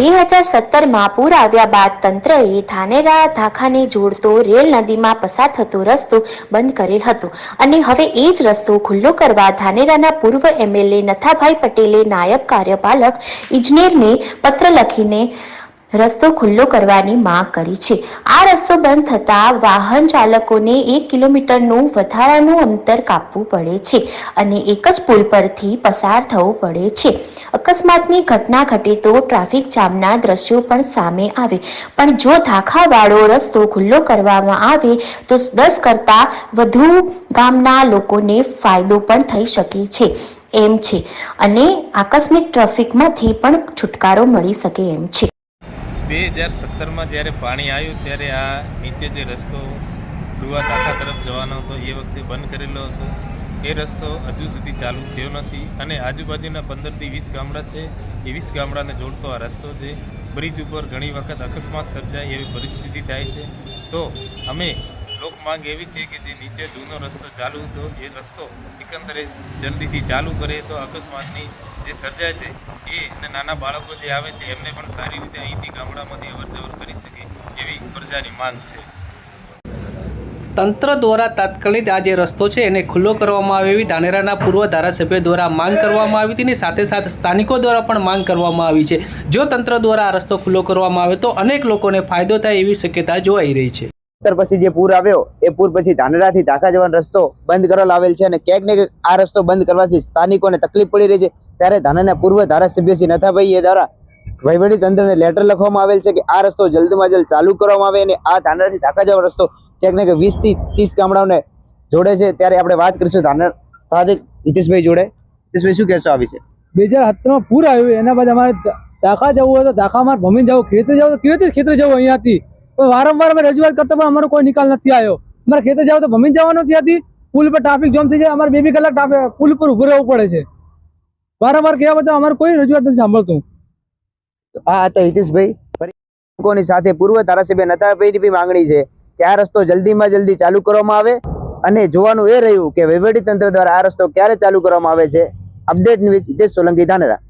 બે હજાર સત્તરમાં પૂર આવ્યા બાદ તંત્રએ ધાનેરા ધાખાને જોડતો રેલ નદીમાં પસાર થતો રસ્તો બંધ કરેલ હતો. અને હવે એ જ રસ્તો ખુલ્લો કરવા ધાનેરાના પૂર્વ એમએલએ નથાભાઈ પટેલે નાયબ કાર્યપાલક ઇજનેરને પત્ર લખીને રસ્તો ખુલ્લો કરવાની માંગ કરી છે. આ રસ્તો બંધ થતાં વાહન ચાલકોને એક કિલોમીટરનું વધારાનું અંતર કાપવું પડે છે અને એક જ પુલ પરથી પસાર થવું પડે છે. અકસ્માતની ઘટના ઘટે તો ટ્રાફિક જામના દ્રશ્યો પણ સામે આવે. પણ જો ધાખાવાળો રસ્તો ખુલ્લો કરવામાં આવે તો દસ કરતાં વધુ ગામના લોકોને ફાયદો પણ થઈ શકે છે. એમ છે. અને આકસ્મિક ટ્રાફિકમાંથી પણ છુટકારો મળી શકે એમ છે. બે હજાર સત્તરમાં જ્યારે પાણી આવ્યું, ત્યારે આ નીચે જે રસ્તો ડુવા ટાંકા તરફ જવાનો હતો, એ વખતે બંધ કરેલો હતો. એ રસ્તો હજુ સુધી ચાલુ થયો નથી અને આજુબાજુના પંદરથી વીસ ગામડા છે. એ વીસ ગામડાને જોડતો આ રસ્તો છે. બ્રિજ ઉપર ઘણી વખત અકસ્માત સર્જાય એવી પરિસ્થિતિ થાય છે. તો અમે લોક માંગ એવી છે કે જે નીચે જૂનો રસ્તો ચાલુ હતો, એ રસ્તો એકંદરે જલ્દીથી ચાલુ કરે તો અકસ્માતની જે સર્જાય છે, એ અને નાના બાળકો જે આવે છે, એમને પણ સારી રીતે અહીંથી ગામડામાંથી અવર જવર કરી શકે એવી પ્રજાની માંગ છે. તંત્ર દ્વારા તાત્કાલિક આ જે રસ્તો છે, એને ખુલ્લો કરવામાં આવે એવી ધાનેરાના પૂર્વ ધારાસભ્ય દ્વારા માંગ કરવામાં આવી હતી અને સાથે સાથે સ્થાનિકો દ્વારા પણ માંગ કરવામાં આવી છે. જો તંત્ર દ્વારા આ રસ્તો ખુલ્લો કરવામાં આવે તો અનેક લોકોને ફાયદો થાય એવી શક્યતા જોવાઈ રહી છે. સત્તર પછી જે પૂર આવ્યો, એ પૂર પછી ધાનેરાથી ધાખા જવાનો રસ્તો બંધ કરવામાં આવેલ છે અને ક્યાંક ને ક્યાંક આ રસ્તો બંધ કરવાથી સ્થાનિકોને તકલીફ પડી રહી છે. ત્યારે ધાનેરાના પૂર્વ ધારાસભ્ય શ્રી નથાભાઈ એ દ્વારા વહીવટીતંત્રને લેટર લખવામાં આવેલ છે કે આ રસ્તો જલ્દમાં જલ્દ ચાલુ કરવામાં આવે અને આ ધાનેરાથી ધાખા જવાનો રસ્તો ક્યાંક ને ક્યાંક વીસથી ત્રીસ ગામડાઓને જોડે છે. ત્યારે આપણે વાત કરીશું ધાનેર સ્થાનિક નીતિશભાઈ જોડે. નીતિશભાઈ, શું કહેશો આ વિશે? બે હજાર સત્તરમાં પૂર આવ્યું, એના બાદ અમારે ધાખા જવું હોય તો અમારે ભમીને જવું, ખેતર જવું તો કેવી રીતે ખેતર જવું અહીંયાથી. વારંવાર અમે રજૂઆત કરતા પણ અમારો કોઈ નિકાલ નથી આવ્યો. અમારે ખેતર જાવ તો ભમી જવાનું ત્યાંથી પુલ પર ટ્રાફિક જામ થઈ જાય, અમારે બે બે કલાક પુલ પર ઉભું રહેવું પડે છે. વારંવાર કહેવા બધા અમારે કોઈ રજૂઆત નથી સાંભળતું. આ હતા હિતેશભાઈ લોકોની સાથે પૂર્વ ધારાસભ્ય નતાભાઈની બી માંગણી છે કે આ રસ્તો જલ્દીમાં જલ્દી ચાલુ કરવામાં આવે? અને જોવાનું એ રહ્યું કે વહીવટી તંત્ર દ્વારા આ રસ્તો ક્યારે ચાલુ કરવામાં આવે છે? Update news Hitesh Solanki, Dhanera.